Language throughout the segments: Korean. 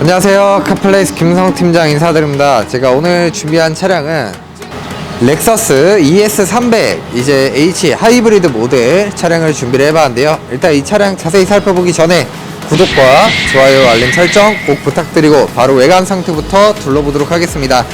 안녕하세요. 카플레이스 김성 팀장 인사드립니다. 제가 오늘 준비한 차량은 렉서스 ES300 이제 H 하이브리드 모델 차량을 준비를 해봤는데요. 일단 이 차량 자세히 살펴보기 전에 구독과 좋아요 알림 설정 꼭 부탁드리고 바로 외관 상태부터 둘러보도록 하겠습니다.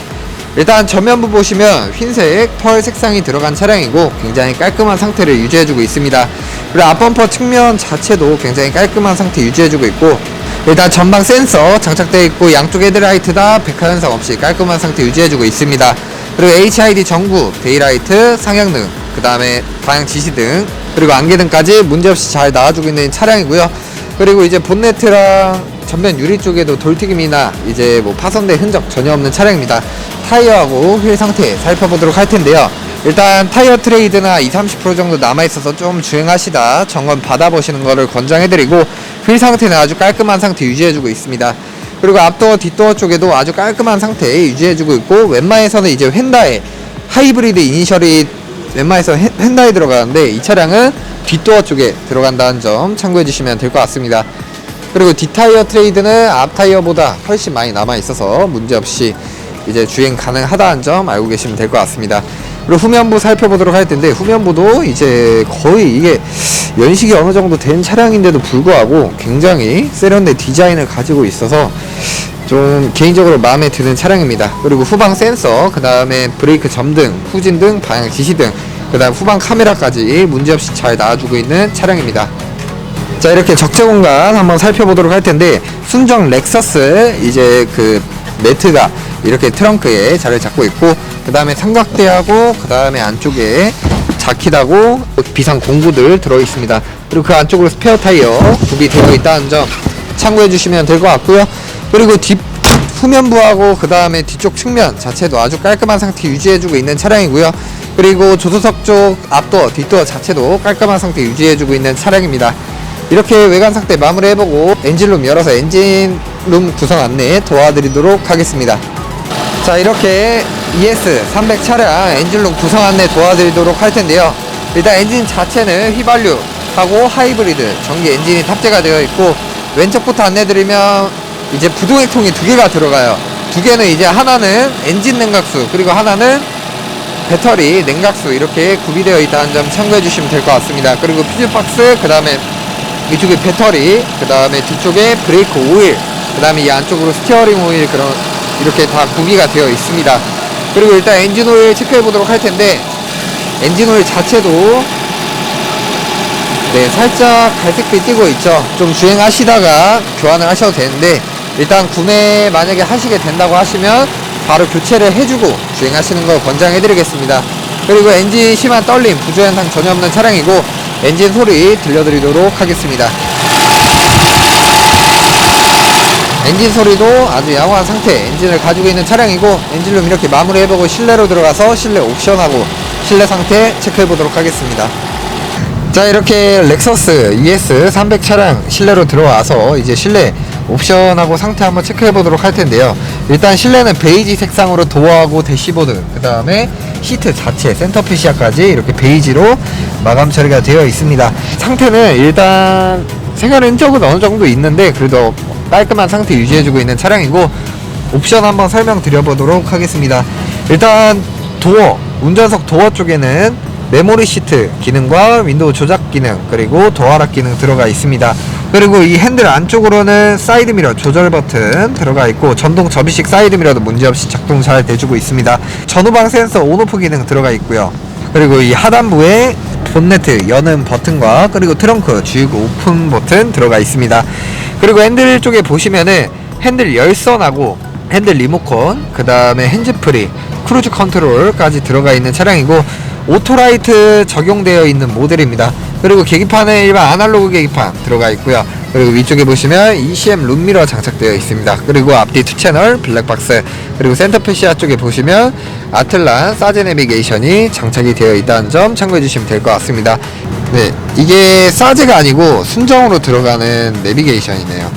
일단 전면부 보시면 흰색 털 색상이 들어간 차량이고 굉장히 깔끔한 상태를 유지해주고 있습니다. 그리고 앞범퍼 측면 자체도 굉장히 깔끔한 상태 유지해주고 있고 일단 전방 센서 장착되어 있고 양쪽 헤드라이트 다 백화 현상 없이 깔끔한 상태 유지해주고 있습니다 그리고 HID 전구, 데이라이트, 상향등 그 다음에 방향 지시등 그리고 안개등까지 문제없이 잘 나와주고 있는 차량이고요 그리고 이제 본네트랑 전면 유리 쪽에도 돌튀김이나 이제 뭐 파손된 흔적 전혀 없는 차량입니다. 타이어하고 휠 상태 살펴보도록 할 텐데요. 일단 타이어 트레이드나 20, 30% 정도 남아있어서 좀 주행하시다 점검 받아보시는 거를 권장해드리고 휠 상태는 아주 깔끔한 상태 유지해주고 있습니다. 그리고 앞도어 뒷도어 쪽에도 아주 깔끔한 상태 유지해주고 있고 웬만해서는 이제 휀다에 하이브리드 이니셜이 웬만해서 헨- 헨다에 들어가는데 이 차량은 뒷도어 쪽에 들어간다는 점 참고해 주시면 될 것 같습니다. 그리고 뒷타이어 트레이드는 앞타이어보다 훨씬 많이 남아 있어서 문제없이 이제 주행 가능하다는 점 알고 계시면 될 것 같습니다. 그리고 후면부 살펴보도록 할 텐데 후면부도 이제 거의 이게 연식이 어느 정도 된 차량인데도 불구하고 굉장히 세련된 디자인을 가지고 있어서 좀 개인적으로 마음에 드는 차량입니다. 그리고 후방 센서, 그 다음에 브레이크 점등, 후진등, 방향 지시등, 그 다음 후방 카메라까지 문제없이 잘 나와주고 있는 차량입니다. 자 이렇게 적재 공간 한번 살펴보도록 할 텐데 순정 렉서스 이제 그 매트가 이렇게 트렁크에 자리를 잡고 있고 그 다음에 삼각대하고 그 다음에 안쪽에 자킷하고 비상 공구들 들어 있습니다. 그리고 그 안쪽으로 스페어 타이어 구비되어 있다는 점 참고해 주시면 될 것 같고요. 그리고 뒷 후면부하고 그 다음에 뒤쪽 측면 자체도 아주 깔끔한 상태 유지해주고 있는 차량이고요. 그리고 조수석 쪽 앞도어 뒷도어 자체도 깔끔한 상태 유지해주고 있는 차량입니다. 이렇게 외관 상태 마무리 해보고 엔진룸 열어서 엔진 룸 구성 안내 도와드리도록 하겠습니다. 자 이렇게 ES 300 차량 엔진룸 구성 안내 도와드리도록 할 텐데요. 일단 엔진 자체는 휘발유 하고 하이브리드 전기 엔진이 탑재가 되어 있고 왼쪽부터 안내드리면 이제 부동액통이 두 개가 들어가요. 두 개는 이제 하나는 엔진 냉각수 그리고 하나는 배터리 냉각수 이렇게 구비되어 있다는 점 참고해 주시면 될 것 같습니다. 그리고 퓨즈박스 그 다음에 이쪽에 배터리 그 다음에 뒤쪽에 브레이크 오일 그 다음에 이 안쪽으로 스티어링 오일 그런 이렇게 다 구비가 되어 있습니다. 그리고 일단 엔진 오일 체크해 보도록 할 텐데 엔진 오일 자체도 네 살짝 갈색빛 띄고 있죠. 좀 주행하시다가 교환을 하셔도 되는데 일단 구매 만약에 하시게 된다고 하시면 바로 교체를 해주고 주행하시는 걸 권장해 드리겠습니다. 그리고 엔진 심한 떨림 부조현상 전혀 없는 차량이고 엔진 소리 들려드리도록 하겠습니다 엔진 소리도 아주 양호한 상태 엔진을 가지고 있는 차량이고 엔진룸 이렇게 마무리해보고 실내로 들어가서 실내 옵션하고 실내 상태 체크해보도록 하겠습니다. 자 이렇게 렉서스 ES 300 차량 실내로 들어와서 이제 실내 옵션하고 상태 한번 체크해 보도록 할 텐데요. 일단 실내는 베이지 색상으로 도어하고 대시보드 그 다음에 시트 자체 센터피시아까지 이렇게 베이지로 마감 처리가 되어 있습니다. 상태는 일단 생활 흔적은 어느 정도 있는데 그래도 깔끔한 상태 유지해주고 있는 차량이고 옵션 한번 설명드려 보도록 하겠습니다. 일단 도어 운전석 도어 쪽에는 메모리 시트 기능과 윈도우 조작 기능 그리고 도어락 기능 들어가 있습니다. 그리고 이 핸들 안쪽으로는 사이드 미러 조절 버튼 들어가 있고 전동 접이식 사이드 미러도 문제없이 작동 잘 돼주고 있습니다. 전후방 센서 온오프 기능 들어가 있고요. 그리고 이 하단부에 본네트 여는 버튼과 그리고 트렁크 주유구 오픈 버튼 들어가 있습니다 그리고 핸들 쪽에 보시면은 핸들 열선하고 핸들 리모컨 그 다음에 핸즈프리 크루즈 컨트롤까지 들어가 있는 차량이고 오토라이트 적용되어 있는 모델입니다. 그리고 계기판은 일반 아날로그 계기판 들어가 있고요. 그리고 위쪽에 보시면 ECM 룸미러 장착되어 있습니다. 그리고 앞뒤 투 채널 블랙박스 그리고 센터페시아 쪽에 보시면 아틀란 사제 내비게이션이 장착이 되어 있다는 점 참고해 주시면 될 것 같습니다 네 이게 사제가 아니고 순정으로 들어가는 내비게이션이네요.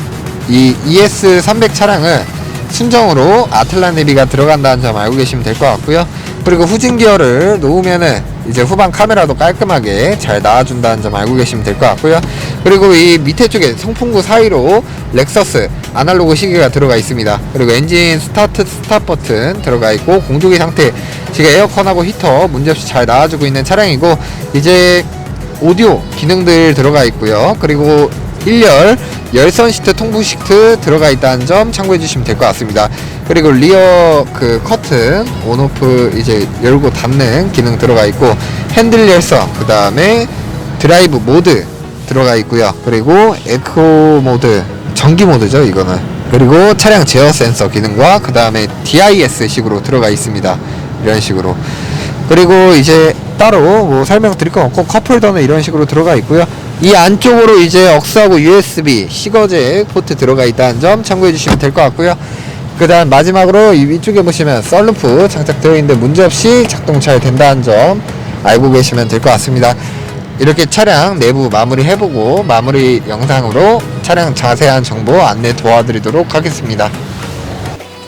이 ES300 차량은 순정으로 아틀란 내비가 들어간다는 점 알고 계시면 될 것 같고요. 그리고 후진 기어를 놓으면은 이제 후방 카메라도 깔끔하게 잘 나와준다는 점 알고 계시면 될 것 같고요. 그리고 이 밑에 쪽에 송풍구 사이로 렉서스 아날로그 시계가 들어가 있습니다. 그리고 엔진 스타트 스탑 버튼 들어가 있고 공조기 상태 지금 에어컨하고 히터 문제없이 잘 나와주고 있는 차량이고 이제 오디오 기능들 들어가 있고요. 그리고 1열 열선 시트 통풍 시트 들어가 있다는 점 참고해 주시면 될 것 같습니다. 그리고 리어 그 커튼 온오프 이제 열고 닫는 기능 들어가 있고 핸들 열선 그 다음에 드라이브 모드 들어가 있고요. 그리고 에코 모드 전기 모드죠 이거는. 그리고 차량 제어 센서 기능과 그 다음에 DIS 식으로 들어가 있습니다. 이런 식으로. 그리고 이제 따로 뭐 설명 드릴 건 없고 컵홀더는 이런 식으로 들어가 있고요. 이 안쪽으로 이제 억스하고 USB 시거제 포트 들어가 있다는 점 참고해 주시면 될 것 같고요. 그 다음 마지막으로 이 위쪽에 보시면 썰루프 장착되어 있는데 문제없이 작동 잘 된다는 점 알고 계시면 될 것 같습니다. 이렇게 차량 내부 마무리 해보고 마무리 영상으로 차량 자세한 정보 안내 도와드리도록 하겠습니다.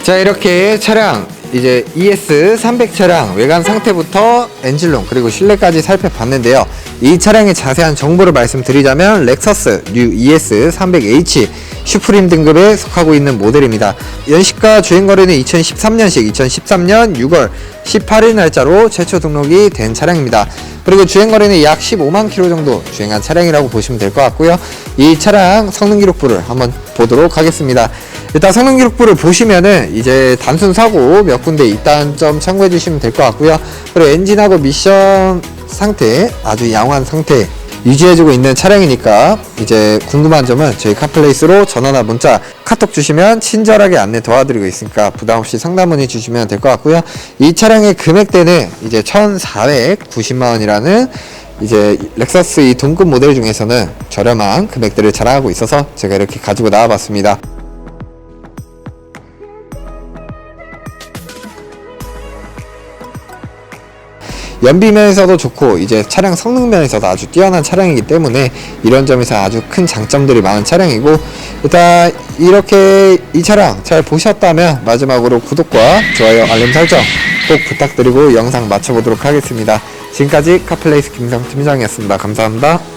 자 이렇게 차량 이제 ES 300 차량 외관 상태부터 엔진룸 그리고 실내까지 살펴봤는데요. 이 차량의 자세한 정보를 말씀드리자면 렉서스 뉴 ES 300H 슈프림 등급에 속하고 있는 모델입니다. 연식과 주행거리는 2013년식 2013년 6월 18일 날짜로 최초 등록이 된 차량입니다. 그리고 주행거리는 약 15만 킬로 정도 주행한 차량이라고 보시면 될 것 같고요. 이 차량 성능 기록부를 한번 보도록 하겠습니다 일단 성능 기록부를 보시면은 이제 단순 사고 몇 군데 있다는 점 참고해 주시면 될 것 같고요. 그리고 엔진하고 미션 상태 아주 양호한 상태 유지해주고 있는 차량이니까 이제 궁금한 점은 저희 카플레이스로 전화나 문자 카톡 주시면 친절하게 안내 도와드리고 있으니까 부담 없이 상담 문의 주시면 될 것 같고요. 이 차량의 금액대는 이제 1,490만 원이라는 이제 렉서스 이 동급 모델 중에서는 저렴한 금액대를 자랑하고 있어서 제가 이렇게 가지고 나와봤습니다. 연비 면에서도 좋고 이제 차량 성능 면에서도 아주 뛰어난 차량이기 때문에 이런 점에서 아주 큰 장점들이 많은 차량이고 일단 이렇게 이 차량 잘 보셨다면 마지막으로 구독과 좋아요 알림 설정 꼭 부탁드리고 영상 마쳐보도록 하겠습니다. 지금까지 카플레이스 김성 팀장이었습니다. 감사합니다